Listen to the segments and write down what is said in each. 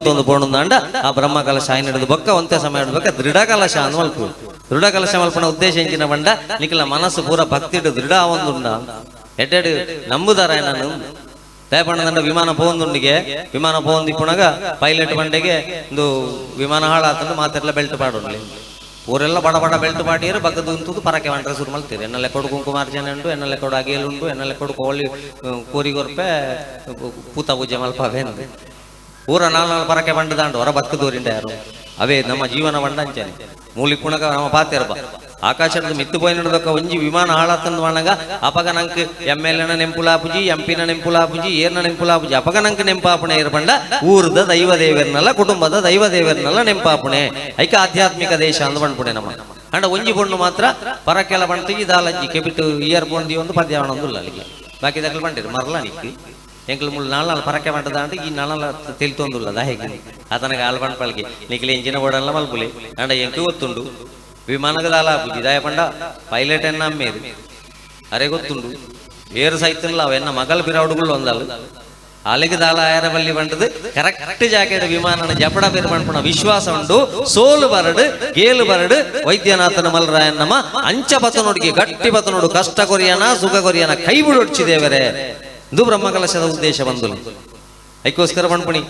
ಒಂದು ಪೋಣುಂದಾಂಡ ಆ ಬ್ರಹ್ಮ ಕಲಶ ಆಯ್ನ ಹಿಡಿದು ಒಂತೆ ಸಮಯ ಹಿಡ್ಬೇಕ ದೃಢ ಕಲಶ ಅಂದ್ ಮಲ್ಪು ದೃಢ ಕಲಶ ಮಲ್ಪನ ಉದ್ದೇಶ ಎಂಚಿನ ಬಂಡ, ನಿಖಿಲ ಮನಸ್ಸು ಪೂರ ಭಕ್ತಿ ದೃಢ ಒಂದುಂಡ ಎಡ್ಡೆಡು ನಂಬುದಾರ ನಾನು ದಯಪಣ್ಣದಂಡ ವಿಮಾನ ಪೋಂದುಂಡಿಗೆ ವಿಮಾನ ಪೋಂದು ಇಪ್ಪುಣಗ ಪೈಲಟ್ ಬಂಡೆಗೆ ಒಂದು ವಿಮಾನ ಹಾಳಾತಂದು ಮಾತೆಲ್ಲ ಬೆಲ್ಟ್ ಪಾಡೋಣ ಊರೆಲ್ಲ ಬಡ ಬಡ ಬೆಲ್ಟ್ ಪಾಡಿಯರು ಬಗ್ಗದು ಉಂತುದು ಪರಕೆ ಮಾಡ್ರೆ ಸುರು ಮಲ್ತೀರಿ. ಎನ್ನೆಲ್ಲ ಕೊಡು ಕುಂಕುಮಾರ್ಜನೆ ಉಂಟು ಎನ್ನಲೆ ಕೊಡು ಅಗಿಯಲು ಉಂಟು ಎನ್ನಲೆ ಕೊಡು ಕೋಳಿ ಕೋರಿಗೊರ್ಪೆ ಪೂತ ಪೂಜೆ ಮಲ್ಪ ಊರ ನಾಲ್ ನಾಲ್ ಪರಕೆ ಬಂಡ ದಾಂಡು, ಹೊರ ಬದುಕದೂರಿಂದ ಯಾರು? ಅವೇ ನಮ್ಮ ಜೀವನ ಬಂಡಂಚನೆ. ಮೂಲಿ ಪುಣಗ ನಮ್ಮ ಪಾತೆರ್ಬ. ಆಕಾಶದ ಮಿತ್ತು ಪೋಯಿ ನಡೆದಕ್ಕ ಒಂಜಿ ವಿಮಾನ ಹಾಳಾತಂದು ಮಾಡಂಗ ಅಪಗ ನಂಕ್ ಎಂ ಎಲ್ ಎನ ನೆಂಪುಲಾಪುಜಿ ಎಂಪಿನ ನೆಂಪುಲಾಪುಜಿ, ಏರ್ನ ನೆಂಪುಲಾಪುಜಿ, ಅಪಗ ನಂಕ್ ನೆಂಪಾಪಣೆ ಇರ್ಬಂಡ ಊರದ ದೈವ ಕುಟುಂಬದ ದೈವ ದೇವರ್ನಲ್ಲ ನೆಂಪಾಪಣೆ. ಐಕ ಆಧ್ಯಾತ್ಮಿಕ ದೇಶ ಅಂದ್ ಬಂದ್ಬಿಡೆ ನಮ್ಮ. ಅಂಡ ಒಂಜಿ ಬಣ್ಣು ಮಾತ್ರ ಪರಕೆಲ ಬಂಟಿಗೆ ದಾಲಜ್ಜಿ ಕೆಬಿಟ್ಟು ಇಯರ್ ಬಂದಿ ಒಂದು ಪದ್ಯಾವಣ ಒಂದು ಅಲ್ಲಿಗೆ. ಬಾಕಿ ದಕ್ಕಲ್ ಬಂಡಿರಿ ಮರಲ ನಿಕ್ಕಿ. ಎಂಕಲ್ ಮುಳ್ಳು ನಾಲ್ ನಾಲ್ ಪರಕೆ ಬಂಟದ ಈ ನಾಲ್ ತಿಳಿತೊಂದುಲ್ಲದ ಹೇಗೆ ಆತನಗೆ ಆಲ್ ಬಂಡ್ಪಲ್ಗೆ ನಿಖಿಲ್ ಎಂಜಿನ ಬೋಡಲ್ಲ ಮಲ್ಪುಲಿ ಅಂಡ ಎಂಕು ಗೊತ್ತುಂಡು ವಿಮಾನದ ದಾಲ ಬುದ್ಧಿ ದಾಯ ಪಂಡ ಪೈಲಟ್ ಎನ್ನ ಅಮ್ಮೇರು ಅರೆ ಗೊತ್ತುಂಡು ಏರು ಸೈತನ್ಲ ಅವೆನ್ನ ಮಗಲ್ ಪಿರವಡುಗಳು ಒಂದಲ್ಲ ಅಲೆಗೆ ದಾಲ ಆಯರ ಬಲ್ಲಿ ಬಂಡದು ಕರೆಕ್ಟ್ ಜಾಕೆಟ್ ವಿಮಾನನ ಜಪಡ ಬೇರು ಬಂಡ್ಪುಣ ವಿಶ್ವಾಸ ಉಂಡು ಸೋಲು ಬರಡು ಗೇಲು ಬರಡು ವೈದ್ಯನಾಥನ ಮಲ್ರಾಯನ್ನಮ ಅಂಚ ಬತನೊಡಿಗೆ ಗಟ್ಟಿ ಬತನೋಡು ಕಷ್ಟ ಕೊರಿಯನ ಸುಖ ಕೊರಿಯನ ಕೈ ಬಿಡೊಡ್ಚಿದೇವರೇ ಇದು ಬ್ರಹ್ಮಕಲಶದ ಉದ್ದೇಶ ಬಂದು ಅದಕ್ಕೋಸ್ಕರ ಬಂಡ್ಪುಣಿ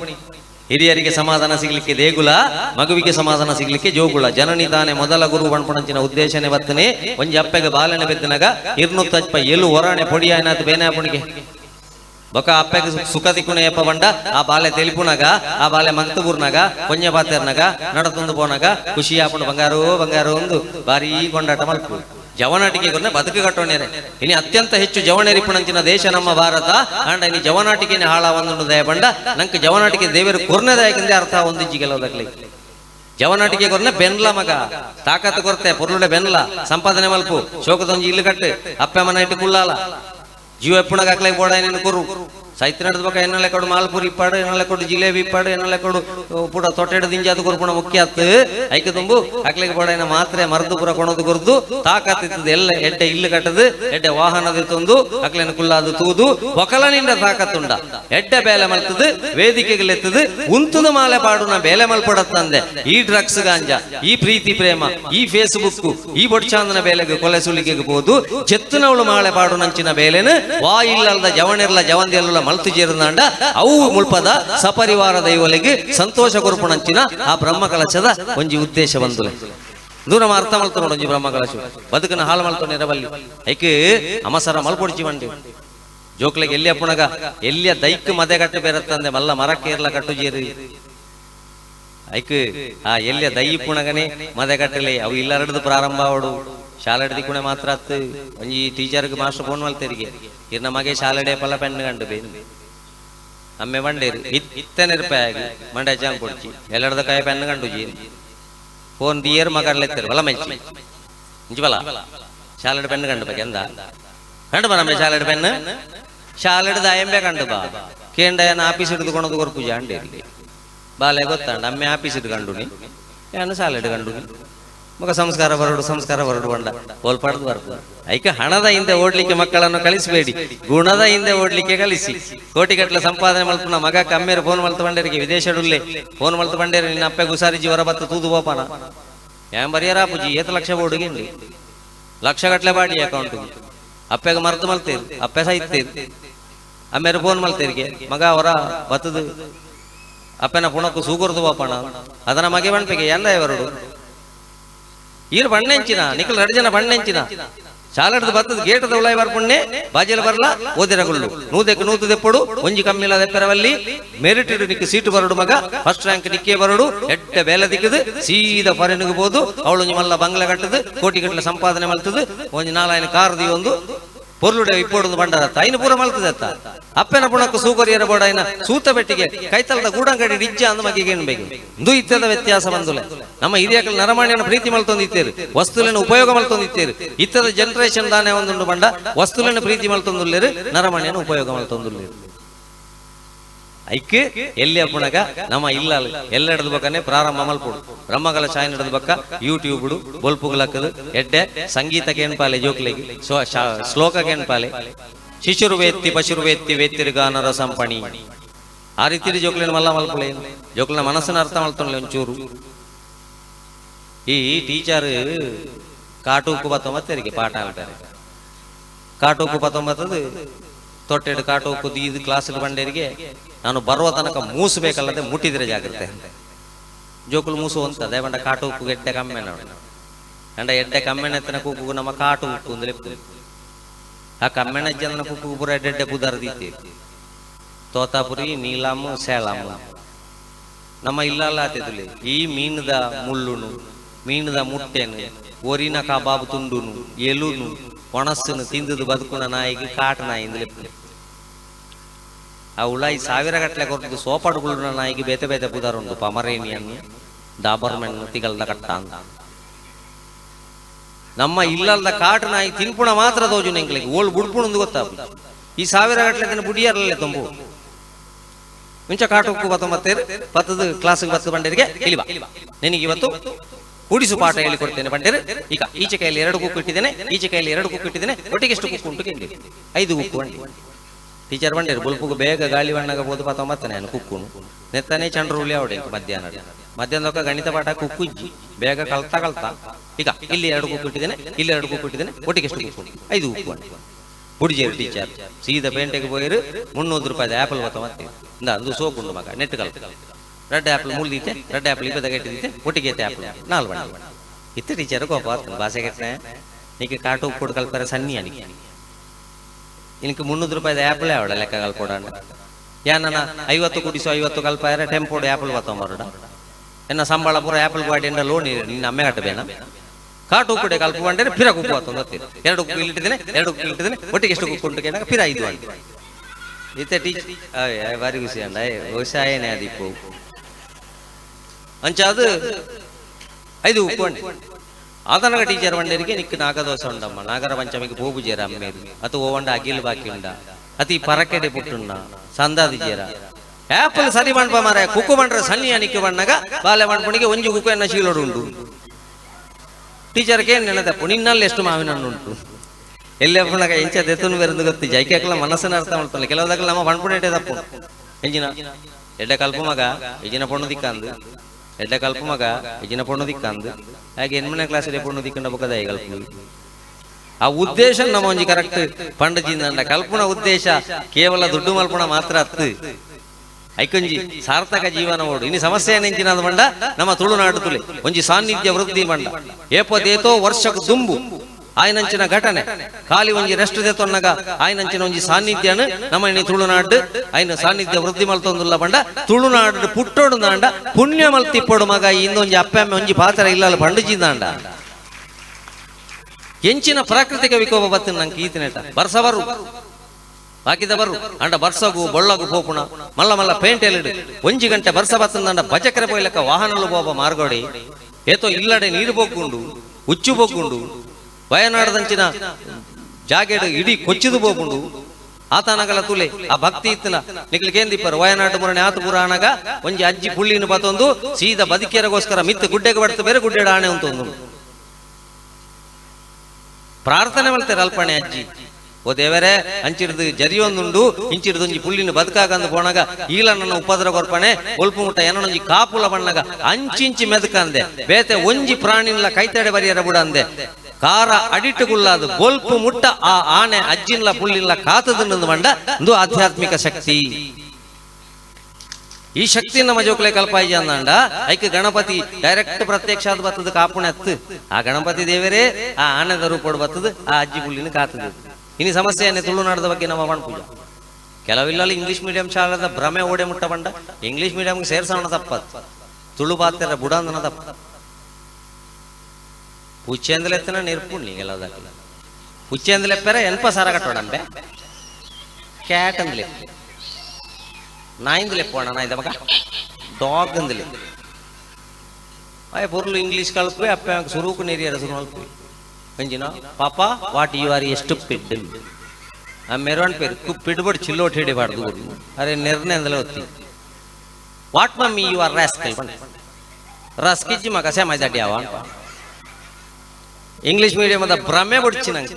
ಹಿರಿಯರಿಗೆ ಸಮಾಧಾನ ಸಿಗ್ಲಿಕ್ಕೆ ದೇಗುಲ ಮಗುವಿಗೆ ಸಮಾಧಾನ ಸಿಗ್ಲಿಕ್ಕೆ ಜೋಗುಳ ಜನನಿ ತಾನೆ ಮೊದಲ ಗುರು ಬಂಡ್ಪುಣಂಚಿನ ಉದ್ದೇಶನೇ ಬತ್ತನೆ ಒಂಜಿ ಅಪ್ಪೆಗೆ ಬಾಲನೆ ಬೆತ್ತನಗ ಇರ್ನು ತಜ್ಪ ಎಲು ಹೊರಾಣೆ ಪೊಡಿಯಾಯನಾಥ್ ಬೇನೆ ಪುಣಿಗೆ ಬೊಕ ಅಪ್ಪೆಗೆ ಸುಖ ತಿಕ್ಕುಣೆಯಪ್ಪ ಬಂಡ ಆ ಬಾಲೆ ತೆಲಿಪುನಗ ಆ ಬಾಲೆ ಮಂತಬೂರ್ನಾಗ ಕೊಂಜ ಪಾತೆರ್ನಾಗ ನಡತೊಂದು ಪೋನಾಗ ಖುಷಿ ಆಪುಂಡು ಬಂಗಾರು ಬಂಗಾರು ಒಂದು ಬಾರಿ ಕೊಂಡಾಟ ಮಲ್ಪು ಜವನಾಟಿಕೆ ಬಂದ್ರೆ ಬದುಕು ಕಟ್ಟೋಣೆರೆ. ಇನಿ ಅತ್ಯಂತ ಹೆಚ್ಚು ಜವಣೆರಿಪುಣಂಚಿನ ದೇಶ ನಮ್ಮ ಭಾರತ. ಅಂಡ ಇನಿ ಜವನಾಟಿಕೆನೆ ಹಾಳ ಒಂದು ದಯ ಬಂಡ. ನಂಗೆ ಜವನಾಟಿಕೆ ದೇವರು ಕೊರ್ನೆದಾಯಕಿಂದೆ ಅರ್ಥ ಒಂದಿಜ್ಜಿ ಗೆಲ್ಲೋದಾಗ್ಲಿ ಜವನಾಟಿಕೆ ಕೊರ್ನೆ ಬೆನ್ಲ ಮಗ. ತಾಕತ್ ಕೊರತೆ, ಪೊರ್ಲುಡೆ ಬೆನ್ಲ. ಸಂಪಾದನೆ ಮಲ್ಪು. ಶೋಕದೊಂಜಿ ಇಲ್ಲಿ ಕಟ್ಟು. ಅಪ್ಪೆ ಮನೆ ಇಟ್ಟು ಕುಳ್ಳಾಲ. ಜೀವ ಎಪ್ಪುಣಗಾಕ್ಲೈ ಬೋಡ ಕೊರು ಕುರು ಸೈತ್ ಬಗ್ಗೆ ಎನ್ನಲೆ ಕೊಡು ಮಾಲ್ಪುರಿ ಇಪ್ಪಾಡು ಎನ್ನಲೆ ಕೊಡು, ಜಿಲೇಬಿ ಇಪ್ಪಾಡು ಎನ್ನಲೆ ಕೊಡು ಪುಡ ತೊಟ್ಟೆಡ ದಿಂಜಾದು ಕೊರ್ಪುಣ ಮುಖ್ಯ ಆತ್. ಐಕೆ ತುಂಬು ಅಕ್ಲಿಗೆ ಬೋಡ ಏನ ಮಾತ್ರೆ ಮರದು ಪುರ ಕೊಣದು ಕೊರ್ದು ತಾಕತ್ತಿತ್ತದ ಎಲ್ಲ ಎಡ್ಡೆ ಇಲ್ಲು ಕಟ್ಟದು, ಎಡ್ಡೆ ವಾಹನದ ತಂದು, ಅಕ್ಲೇನ ಕುಲ್ಲಾದು ತೂದು, ಒಕಲನಿಂದ ತಾಕತ್ತುಂಡ ಎಡ್ಡೆ ಬೇಲೆ ಮಲ್ತದು ವೇದಿಕೆಗಳೆತ್ತದು ಉಂತುದ ಮಾಲೆ ಪಾಡುನ ಬೇಲೆ ಮಲ್ಪಡತ್ತಂದೆ ಈ ಡ್ರಗ್ಸ್ ಗಾಂಜಾ, ಈ ಪ್ರೀತಿ ಪ್ರೇಮ, ಈ ಫೇಸ್ಬುಕ್ ಈ ಬೊಡ್ಚಾಂದನ ಬೇಲೆಗೆ ಕೊಲೆ ಸುಲಿಗೆಗೆ ಬೋದು ಚೆತ್ತನವಳು ಮಾಳೆ ಪಾಡು ನಂಚಿನ ಬೇಲೆನು ವಾ ಇಲ್ಲಲ್ದ ಜವಣಿರ್ಲ ಜವಂದಿಯಲ್ಲ ಮಲ್ತು ಜೇರುನಾಂಡ ಅವು ಮುಳ್ಪದ ಸಪರಿವಾರ ದೈವಲಿಗೆ ಸಂತೋಷ ಕೊರುಪುಣಂಚಿನ ಆ ಬ್ರಹ್ಮ ಕಲಶದ ಒಂಜಿ ಉದ್ದೇಶ ಬಂದು ದೂರ ಅರ್ಥ ಮಲ್ತು ನೋಡು ಒಂಜಿ ಬ್ರಹ್ಮ ಕಲಶ ಬದುಕನ ಹಾಳು ಮಲ್ತು ನೆರವಲ್ಲಿ. ಐಕೆ, ಅಮಸರ ಬಂಡಿ ಜೋಕ್ಲೆಗೆ ಎಲ್ಲಿ ಅಪ್ಪಣಗ ಎಲ್ಲಿಯ ದೈಕ್ ಮದೆ ಕಟ್ಟು ಬೇರತ್ತಂದೆ? ಮಲ್ಲ ಮರಕ್ಕೆ ಇರ್ಲ ಕಟ್ಟು ಜೇರಿ ಐಕ್, ಆ ಎಲ್ಲಿಯ ದೈ ಪುಣಗನೆ ಮದೆ ಕಟ್ಟಲೆ ಅವು ಇಲ್ಲರಡ್ದು ಪ್ರಾರಂಭ ಅವಡು ಶಾಲೆಡ್ದಿ ಕುಣೆ ಮಾತ್ರ ಅತ್ತು ಒಂಜಿ ಟೀಚರ್ಗೆ ಮಾಸ್ಟರ್ ಫೋನ್ ಮಲ್ತೆರಿಗೆ ಇರ್ ನಮಗೆ ಶಾಲೆಡೆ ಪಲ್ಲ ಪೆನ್ ಕಂಡು ಬೇನು ಅಮ್ಮೆ ಬಂಡೇರು ಇತ್ತನೆ ರೂಪಾಯಿ ಮಂಡ್ಯ ಜಾಂಗ್ ಕೊಡ್ಚಿ ಎಲ್ಲರದ ಕಾಯ ಪೆನ್ ಕಂಡು ಜಿ ಫೋನ್ ದಿಯರ್ ಮಗಡ್ಲೆತ್ತರು ಬಲ ಮೆಚ್ಚಿ ಇಂಚಿ ಬಲ ಶಾಲೆಡ್ ಪೆನ್ ಕಂಡು ಬಗ್ಗೆ ಎಂದ ಕಂಡು ಬಾ ನಮ್ಮೆ ಶಾಲೆಡ್ ಪೆನ್ ಶಾಲೆಡ್ ದಾಯಂಬೆ ಕಂಡು ಬಾ ಕೇಂಡಯನ ಆಫೀಸ್ ಹಿಡಿದು ಕೊಣದು ಕೊರ್ಪು ಜಾಂಡೇರಿ ಬಾಲೆ ಗೊತ್ತಾಂಡ ಅಮ್ಮೆ ಆಫೀಸ್ ಇಟ್ಕೊಂಡು ಏನು ಸಾಲ ಇಟ್ಕೊಂಡು ಮಗ ಸಂಸ್ಕಾರ ಬರಡು ಸಂಸ್ಕಾರ ಬರಡು ಬಂಡ ಹೋಲ್ಪಾಡ್ದು ಬರ್ತದೆ ಐಕ ಹಣದ ಹಿಂದೆ ಓಡ್ಲಿಕ್ಕೆ ಮಕ್ಕಳನ್ನು ಕಳಿಸಬೇಡಿ ಗುಣದ ಹಿಂದೆ ಓಡ್ಲಿಕ್ಕೆ ಕಲಿಸಿ ಕೋಟಿಗಟ್ಟಲೆ ಸಂಪಾದನೆ ಮಲ್ಪನ ಮಗ ಕಮ್ಮೇರು ಫೋನ್ ಮಲ್ತು ಬಂಡೇರಿಗೆ ವಿದೇಶಡುಲ್ಲೆ ಫೋನ್ ಮಲ್ತು ಬಂಡೇರಿ ನಿನ್ನ ಅಪ್ಪೆ ಗುಸಾರಿಜಿ ಹೊರ ಬತ್ತು ತೂದು ಓಪನ ಏನ್ ಬರಿಯರ ಪೂಜಿ ಏತ ಲಕ್ಷ ಬೋಡಿಗಿಂಡಿ ಲಕ್ಷ ಗಟ್ಲೆ ಬಾಡಿ ಅಕೌಂಟ್ ಅಪ್ಪೆಗೆ ಮರ್ತು ಮಲ್ತೇರು ಅಪ್ಪೆ ಸೈತೇರು ಅಮ್ಮೇರು ಫೋನ್ ಮಲ್ತೇರಿಗೆ ಮಗ ಹೊರ ಬತ್ತದು ಅಪ್ಪನ ಪುಣಕ್ಕು ಸೂಗುರ್ದು ಬಾಪಣ ಅದನ ಮಗೆ ಬಣ್ಪೆಗೆ ಎಂದ ಇವರಡು ಈರು ಬಣ್ಣೆಂಚಿನ ನಿಖಲ್ ಎರಡು ಜನ ಬಣ್ಣೆಂಚಿನ ಶಾಲಡ್ದು ಬತ್ತದ ಗೇಟದ ಉಳಾಯಿ ಬರ್ಪುಣ್ಣೆ ಬಾಜಿಲ ಬರ್ಲ ಓದಿರಗುಳ್ಳು ನೂದಕ್ಕೆ ನೂತು ದೆಪ್ಪಡು ಒಂಜಿ ಕಮ್ಮಿಲ ದೆಪ್ಪರವಲ್ಲಿ ಮೆರಿಟ್ ಇಡು ನಿಕ್ಕೆ ಸೀಟು ಬರಡು ಮಗ. ಫಸ್ಟ್ ರ್ಯಾಂಕ್ ನಿಕ್ಕೆ ಬರಡು. ಎಟ್ಟ ಬೇಲೆ ದಿಕ್ಕದು, ಸೀದ ಫಾರಿನ್ಗೆ ಬೋದು ಅವಳು ಮಲ್ಲ ಬಂಗ್ಲೆ ಕಟ್ಟದು, ಕೋಟಿ ಗಟ್ಟಲೆ ಸಂಪಾದನೆ ಮಲ್ತದು. ಒಂಜಿ ನಾಲಾಯನ ಕಾರ್ದಿ ಒಂದು. ಪೊರ್ಲುಡೆ ಇಪ್ಪೊಡು ಬಂಡದತ್ತ ಐನು ಪೂರ ಮಲ್ತದತ್ತ ಅಪ್ಪನ ಪುಣಕ್ಕು ಸೂಕರಿಯರ ಬೋಡಾಯಿನ ಸೂತ ಬೆಟ್ಟಿಗೆ ಕೈತಲದ ಗೂಡಂಗಡಿ ರಿಜ್ಜ ಅಂದ ಮಗಿಗೆ ಬೇಕು? ಇಂದು ವ್ಯತ್ಯಾಸ ಬಂದುಲೆ. ನಮ್ಮ ಹಿರಿಯಕಲ್ ನರಮಾಣ್ಯನ ಪ್ರೀತಿ ಮಲ್ತೊಂದಿತ್ತೇರು. ವಸ್ತುಲಿನ ಉಪಯೋಗ ಮಲ್ತೊಂದಿತ್ತೇರು. ಇತ್ತದ ಜನರೇಷನ್ ದಾನೆ ಒಂದುಂಡು ಬಂಡ, ವಸ್ತುಲಿನ ಪ್ರೀತಿ ಮಲ್ತೊಂದುಲ್ಲೇರು, ನರಮಾಣ್ಯನ ಉಪಯೋಗ ಮಲ್ತೊಂದುಲ್ಲೇರು. ಐಕ್ಕೆ ಎಲ್ಲಿ ಅಪ್ಪಣಗ ನಮ್ಮ ಇಲ್ಲ ಎಲ್ಲ ಹಿಡಿದು ಪ್ರಾರಂಭ ಮಲ್ಪುಡು ಬ್ರಹ್ಮಗಲ ಚಾಯ್ ನಡೆದ ಬಕ್ಕ ಯೂಟ್ಯೂಬ್ ಬೊಲ್ಪುಗಳಕ್ಕದು ಎಡ್ಡೆ ಸಂಗೀತ ಏನ್ಪಾಲೆ ಜೋಕ್ಲಿಗೆ? ಶ್ಲೋಕಕ್ಕೆ ಕೇನ್ಪಾಲೆ ಶಿಶುರು ವೇತ್ತಿ ಪಶುರು ವೇತ್ತಿ ವೇತ್ತಿರುಗಾನರ ಸಂಪಣಿ ಆ ರೀತಿ ಜೋಕ್ಲಿನ ಮಲ್ಲ ಮಲ್ಪಳೆ ಜೋಕ್ಲಿನ ಮನಸ್ಸನ್ನ ಅರ್ಥ ಮಾಡ್ತಾನೆ ಒಂಚೂರು ಈ ಟೀಚರ್ ಕಾಟೂಕು ಬತ್ತೊಂಬತ್ತರಿಗೆ ಪಾಠ ಆಗ್ತಾರೆ ಕಾಟೂಕು ಬತ್ತೊಂಬತ್ತದು ತೊಟ್ಟೆಡು ಕಾಟೂಕು ದೀದು ಕ್ಲಾಸ್ ಬಂಡೇರಿಗೆ ನಾನು ಬರುವ ತನಕ ಮೂಸಬೇಕಲ್ಲದೆ ಮುಟ್ಟಿದ್ರೆ ಜಾಗ್ರತೆ ಜೋಕುಲು ಮೂಸು ಅಂತ ದೇವಂಡ ಕಾಟು ಉಪ್ಪು ಎಡ್ಡೆ ಕಮ್ಮೆ ನೋಡಿ ಅಂಡ ಎಡ್ಡೆ ಕಮ್ಮೆನ ಎತ್ತನ ಕೂಕು ನಮ್ಮ ಕಾಟು ಉಪ್ಪು ಅಂದ್ರೆ ಆ ಕಮ್ಮೆನ ಜನ ಕೂಕು ಪುರ ಎಡ್ಡೆ ಬುದರ್ದೀತಿ ತೋತಾಪುರಿ, ನೀಲಾಮು, ಸೇಲಾಮು. ನಮ್ಮ ಇಲ್ಲಲ್ಲ ಆತಿದ್ಲಿ ಈ ಮೀನದ ಮುಳ್ಳುನು, ಮೀನದ ಮುಟ್ಟೆನು, ಒರಿನ ಕಬಾಬ್ ತುಂಡುನು, ಎಲುನು, ಒಣಸ್ಸನ್ನು ತಿಂದದು ಬದುಕುನ ನಾಯಿಗೆ ಕಾಟ ನಾಯಿ ಇಂದ್ಲೆ ಆ ಉಳಾಯಿ ಸಾವಿರ ಗಟ್ಟಲೆ ಕೊಟ್ಟು ಸೋಪಾಡುಗಳನ್ನ ನಾಯಿಗೆ ಬೇತೆ ಬೇತೆ ಬುದಾರುಂಡು ಪಮರೇನಿಯನ್ ಡಾಬರ್ಮೆನ್ ತಿಗಲ್ದ ಕಟ್ಟ ಅಂತ ನಮ್ಮ ಇಲ್ಲಲ್ದ ಕಾಟು ನಾಯಿ ತಿನ್ಪುಣ ಮಾತ್ರ ತೋಜು ನಿಂಗಳಿಗೆ ಓಳ್ ಬುಡ್ಪುಣಂದು ಗೊತ್ತ? ಈ ಸಾವಿರ ಗಟ್ಟಲೆ ದಿನ ಬುಡಿಯಾರಲ್ಲೇ ತುಂಬು. ಮುಂಚೆ ಕಾಟು ಉಕ್ಕು ಬತ್ತೊಂಬತ್ತೇರು ಪತ್ತದ ಕ್ಲಾಸ್ಗೆ ಬತ್ತು ಬಂಡೇರಿಗೆ ಇಳಿವ ನಿನಗೆ ಇವತ್ತು ಕೂಡಿಸು ಪಾಠ ಹೇಳಿಕೊಡ್ತೇನೆ ಬಂಡೇರು ಈಗ ಈಚೆ ಕೈಯಲ್ಲಿ ಎರಡು ಕುಕ್ಕು ಇಟ್ಟಿದ್ದೇನೆ, ಈಚೆ ಕೈಯಲ್ಲಿ ಎರಡು ಕುಕ್ಕು ಇಟ್ಟಿದ್ದೇನೆ ಒಟ್ಟಿಗೆ ಎಷ್ಟು ಕುಕ್ಕು ಉಂಟು ಐದು ಕುಕ್ಕು ಟೀಚರ್ ಬಂಡೇರು ಬುಲ್ಪುಗು ಬೇಗ ಗಾಳಿ ಬಣ್ಣಗ ಬೋದು ಪಾತ ನಾನು ಕುಕ್ಕುನು. ನೆತ್ತನೆ ಚಂಡ್ರೂಲಿ ಅವಡೆ ಮಧ್ಯಾಹ್ನ ಮಧ್ಯಾಹ್ನದೊಕ್ಕ ಗಣಿತ ಪಾಠ ಕುಕ್ಕು ಬೇಗ ಕಲ್ತಾ ಕಲ್ತಾ. ಈಗ ಇಲ್ಲಿ ಎರಡು ಕುಕ್ಕು ಇಟ್ಟಿದ್ದೇನೆ ಇಲ್ಲಿ ಎರಡು ಕುಕ್ಕು ಇಟ್ಟಿದ್ದೇನೆ ಒಟ್ಟಿಗೆ ಎಷ್ಟು ಕುಕ್ಕು? ಐದು ಕುಕ್ಕು ಪುಡಿಜೇರು ಟೀಚರ್ ಸೀದಾ ಪೇಂಟೆಗೆ ಹೋಗಿರು ಮುನ್ನೂರು ರೂಪಾಯಿ ಆಪಲ್ ಬತ್ತ ಮತ್ತೆ. ಇಂದ ಅದು ಸೋಕುಂಡು ಮಗ ನೆಟ್ ಕಲ್ ರೆಡ್ ಆಪಲ್ ಮುಳ್ದಿತ್ತೆ ರೆಡ್ ಆಪಲ್ ಇಪ್ಪತ್ತಾಗ ಇಟ್ಟಿದ್ದೆ ಒಟ್ಟಿಗೆ ಐತೆ ಆಪಲ್ ನಾಲ್ಕು ಬಣ್ಣ. ಇತ್ತೆ ಟೀಚರ್ ಕೋಪ ಭಾಷೆ ಕೆಟ್ಟನೆ ನೀಕೆ ಕಾಟು ಕೊಡ್ಕಲ್ತಾರೆ ಕಲ್ಪರೆ ಸನ್ನಿ ಅನಿಕೆ. ಇನ್ಕೆ ಮುನ್ನೂರು ರೂಪಾಯಿ ಆಪಲ್ ಯಾವಡ ಲೆಕ್ಕ ಕಲ್ಕೊಡ ಯಾನನ ಐವತ್ತು ಕುಡಿಸೋ ಐವತ್ತು ಕಲ್ಪಾಯರೆ ಟೆಂಪೋಡು ಆಪಲ್ ಬತ್ತೊಂಬರಡ ಎನ್ನ ಸಂಬಳ ಪೂರ ಆಪಲ್ ಗಾಡಿಯಿಂದ ಲೋನ್ ನಿನ್ನ ಅಮ್ಮೆ ಕಟ್ಟಬೇನ ಕಾಟು ಕೂಡ ಕಲ್ಪ ಬಂದರೆ ಫಿರ ಕುಕ್ಕು ಆತಂದು ಗೊತ್ತಿಲ್ಲ ಎರಡು ಕುಕ್ಕು ಇಲ್ಲಿಟ್ಟಿದ್ದೇನೆ ಎರಡು ಕುಕ್ಕು ಇಲ್ಲಿಟ್ಟಿದ್ದೇನೆ ಒಟ್ಟಿಗೆ ಎಷ್ಟು ಕುಕ್ಕು ಉಂಟು ಕೇಳಿದಾಗ ಫಿರ ಐದು ಅಂತ ಇತ್ತೆ ಟೀಚ್ ಬಾರಿ ಖುಷಿ ಅಂಡ ವ್ಯವಸಾಯನೇ ಅದಿಪ್ಪು ಅಂಚ ಅದು ಐದು ಆತನಗ ಟೀಚರ್ ಬಂಡೇರಿಗೆ ನಿಕ್ಕ ನಾಗದೋಷ ಉಂಡಮ್ಮ. ನಾಗರ ಪಂಚಮಿಗೆ ಪೋಪುಜೇರ ಅಮ್ಮೇರು. ಅತು ಓವಂಡ ಅಗಿಲ್ ಬಾಕಿ ಉಂಡ ಅತಿ ಪರಕೆಡೆ ಪುಟ್ಟುಣ್ಣ. ಸಂದಾದಿ ಜೇರ. ಆಪಲ್ ಸರಿ ಮಾಡ್ಪ ಮಾರ ಕುಕ್ಕು ಬಂಡ್ರೆ ಸನ್ನಿ ಅನಿಕೆ ಬಣ್ಣಗ ಬಾಲೆ ಮಾಡ್ಪಣಿಗೆ ಒಂಜು ಕುಕ್ಕು ಎನ್ನ ಶೀಲೋಡು ಉಂಟು ಟೀಚರ್ಗೆ ನೆನೆದಪ್ಪು? ನಿನ್ನಲ್ಲಿ ಎಷ್ಟು ಮಾವಿನ ಹಣ್ಣು ಉಂಟು ಎಲ್ಲೇ ಪುಣಗ ಎಂಚ ದೆತ್ತುನು ಬೆರೆದು ಗೊತ್ತಿ. ಜೈಕೆಲ್ಲ ಮನಸ್ಸನ್ನ ಅರ್ಥ ಮಾಡ್ತಾನೆ. ಕೆಲವದಾಗ ನಮ್ಮ ಬಣ್ಪುಣೇಟೆ ತಪ್ಪು ಎಂಜಿನ. ಎಡ್ಡೆ ಕಲ್ಪ ಮಗ. ಎಂಜಿನ ಪೊಣ್ಣು ದಿಕ್ಕಂದು. ಎಡ್ಡೆ ಕಲ್ಪ ಮಗ ಹೆಚ್ಚಿನ ಪೂರ್ಣದಿಕ್ಕ ದಿಕ್ಕಂದು. ಹಾಗೆ ಎನ್ಮನೆ ಕ್ಲಾಸಲ್ಲಿ ಪೊಣ್ಣು ದಿಕ್ಕಂಡ ಬೊಕ್ಕದ ಈ ಕಲ್ಪ. ಆ ಉದ್ದೇಶ ನಮ್ಮ ಒಂಜಿ ಕರೆಕ್ಟ್ ಪಂಡಜಿಂದ ಕಲ್ಪನ ಉದ್ದೇಶ, ಕೇವಲ ದುಡ್ಡು ಮಲ್ಪಣ ಮಾತ್ರ ಅತ್ತು. ಐಕೊಂಜಿ ಸಾರ್ಥಕ ಜೀವನ ಓಡು. ಇನ್ನು ಸಮಸ್ಯೆ ಏನೆಂಚಿನ ಮಂಡ ನಮ್ಮ ತುಳುನಾಡು ತುಳಿ. ಒಂಜಿ ಸಾನ್ನಿಧ್ಯ ವೃದ್ಧಿ ಮಂಡ ಏಪದೇತೋ ವರ್ಷಕ್ಕೆ ದುಂಬು. ಆಯ್ನಂಚಿನ ಘಟನೆ. ಖಾಲಿ ಒಂಜಿ ರೆಸ್ಟ್ ದೇತೊನ್ನಗ ಆಯನಂಚಿನ ಒಂಜಿ ಸಾನ್ನಿಧ್ಯನ ನಮ್ಮ ತುಳುನಾಡ್. ಆಯ್ನ ಸಾನ್ನಿಧ್ಯ ವೃದ್ಧಿ ಮಲ್ತೊಂದುಲ್ಲ ಬಂಡ ತುಳುನಾಡು ಪುಟ್ಟೋಡು ದಾಂಡ ಪುಣ್ಯ ಮಲ್ತಿಪ್ಪೋಡು ಮಗ. ಇಂದೊಂಜಿ ಅಪ್ಪೆಮ್ಮೆ ಒಂಜಿ ಪಾತ್ರ ಇಲ್ಲಲ್ಲ ಪಂಡುಜಿಂದಾಂಡ ಎಂಚಿನ ಪ್ರಾಕೃತಿಕ ವಿಕೋಪ ಬತ್ತಿನ ನಂಗೆ ಈತಿನೇಟ ಬರ್ಸವರು ಬಾಕಿದ ಬರು. ಅಂಡ ಬರ್ಸಗು, ಬೊಳ್ಳಗು ಹೋಪುಣ. ಮಲ್ಲ ಮಲ್ಲ ಪೇಂಟ್ ಎಲ್ಲಿಡು. ಒಂಜಿ ಗಂಟೆ ಬರ್ಸ ಬತ್ತಂದಂಡ ಬಜಕರೆ ಪೋಯ್ಲಕ್ಕ ವಾಹನಲು ಬೋಬ ಮಾರ್ಗೋಡಿ. ಏತೋ ಇಲ್ಲಡೆ ನೀರು ಬೊಗ್ಗುಂಡು, ಉಚ್ಚು ಬೊಗ್ಗುಂಡು ವಯನಾಡದಂಚಿನ ಜಾಗೆಡ ಇಡೀ ಕೊಚ್ಚಿದು ಬೋಗುಂಡು. ಆತನಗಲ ತುಲೆ, ಆ ಭಕ್ತಿ ಇತ್ತನ ನಿಕ್ಲಿಗೆ ಏಂದಿಪ್ಪರು ವಯನಾಡು ಮುರಣೆ ಆತು ಪುರಾಣಗ ಒಂಜಿ ಅಜ್ಜಿ ಪುಳ್ಳಿನ ಬತ್ತೊಂದು ಸೀದಾ ಬದುಕಿಯರಗೋಸ್ಕರ ಮಿತ್ತು ಗುಡ್ಡೆಗೆ ಬಡ್ತು ಬೇರೆ ಗುಡ್ಡೆಡ ಆಣೆ ಅಂತ ಒಂದು ಪ್ರಾರ್ಥನೆ ಮಾಡ್ತಾರೆ ಅಲ್ಪಣೆ ಅಜ್ಜಿ. ಓ ದೇವರೇ, ಅಂಚಿಡ್ದು ಜರಿಯೊಂದುಂಡು ಇಂಚಿಡ್ದು ಒಂಜಿ ಪುಳ್ಳಿನ ಬದುಕಾಗಂದು ಪೋಣಗ ಈಲ ನನ್ನ ಉಪದ್ರ ಕೊರ್ಪಣೆ, ಒಲ್ಪು ಮುಟ್ಟ ಏನೊಂಜಿ ಕಾಪುಲ ಬಣ್ಣಗ, ಅಂಚಿಂಚಿ ಮೆದಕಂದೆ, ಬೇತೆ ಒಂಜಿ ಪ್ರಾಣಿನ್ಲ ಕೈತಡೆ ಬರಿಯರ ಬುಡ ಅಂದೆ ಕಾರ ಅಡಿಟ್ಟುಗುಳ್ಳಾದು ಗೋಲ್ಪು ಮುಟ್ಟ ಆ ಆನೆ ಅಜ್ಜಿನ್ಲ ಪುಲ್ಲಿಲ್ಲ ಕಾತದನ್ನು ಮಂಡ ಒಂದು ಆಧ್ಯಾತ್ಮಿಕ ಶಕ್ತಿ. ಈ ಶಕ್ತಿ ನಮ್ಮ ಜೋಕ್ಲೆ ಕಲ್ಪಾಯಿ ಅಂದಂಡ. ಐಕ ಗಣಪತಿ ಡೈರೆಕ್ಟ್ ಪ್ರತ್ಯಕ್ಷ ಆದ ಬತ್ತದ ಕಾಪುಣೆ ಅತ್ತು ಆ ಗಣಪತಿ ದೇವರೇ, ಆ ಆನೆದ ರೂಪಡ್ ಬತ್ತದ ಆ ಅಜ್ಜಿ ಪುಳ್ಳಿನ ಕಾತದ. ಇನಿ ಸಮಸ್ಯೆ ಏನೇ ತುಳುನಾಡದ ಬಗ್ಗೆ ನಮ್ಮ ಮಣ್ ಪೂಜಾ. ಕೆಲವಿಲ್ಲಲ್ಲಿ ಇಂಗ್ಲಿಷ್ ಮೀಡಿಯಂ ಶಾಲೆದ ಭ್ರಮೆ ಓಡೆ ಮುಟ್ಟ ಬಂಡ. ಇಂಗ್ಲಿಷ್ ಮೀಡಿಯಂಗೆ ಸೇರ್ಸೋಣ ತಪ್ಪತ್ತು ತುಳು ಬಾತ್ತರ ಬುಡಾಂದನ ತಪ್ಪ ಪುಚ್ಚೆಂದಲೆತ್ತನ ನೆರ್ಪುಣ್ಣಿ ಕೆಲವದಕ್ಕೆ ಪುಚ್ಚೆಂದಲೆಪ್ಪರೆ ಎನ್ಪ ಸಾರ ಕಟ್ಟೋಡಂಬೆ ಕ್ಯಾಟ್ ಅಂದ್ಲೆ ನಾಯಿಂದಲೇ ಪೋಣ ನಾಯ್ದ ಮಗ ಡಾಗ್ ಅಂದಲೆ ಅಯ್ಯ ಪೊರ್ಲು ಇಂಗ್ಲಿಷ್ ಕಲ್ಪೆ ಅಪ್ಪ ಸುರೂಕು ನೀರಿಯರ ಸುರು ಮಲ್ಪೆ ಎಂಜಿನ ಪಾಪ ವಾಟ್ ಯು ಆರ್ ಎಷ್ಟು ಪಿಡ್ ಆ ಮೆರವಣ್ ಪೇರು ಕು ಪಿಡ್ಬಡ್ ಚಿಲ್ಲೋಟ್ ಹಿಡಿಬಾರ್ದು ಅರೆ ನಿರ್ಣಯ ಅಂದಲೇ ಒತ್ತಿ what mummy you are rascal ಬಂದ ರಸ್ಕಿಜ್ಜಿ ಮಗ ಸೆ ಮಜಾಡಿ ಅವ ಇಂಗ್ಲಿಷ್ ಮೀಡಿಯಮದ ಭ್ರಮೆ ಬಿಡ್ಚಿ ನಂಗೆ.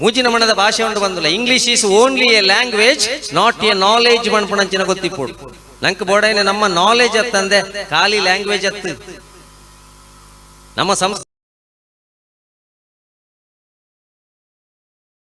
ಮೂಜಿನ ಮಣದ ಭಾಷೆ ಉಂಟು ಬಂದಿಲ್ಲ. English is only a language not a knowledge ಮಣ್ಪುಣಂಚಿನ ಗೊತ್ತಿಪ್ಪೋಡು. ನಂಗೆ ಬೋಡೈನ ನಮ್ಮ ನಾಲೇಜ್ ಅತ್ತಂದೆ, ಖಾಲಿ ಲ್ಯಾಂಗ್ವೇಜ್ ಅತ್ತು. ನಮ್ಮ ಸಂಸ್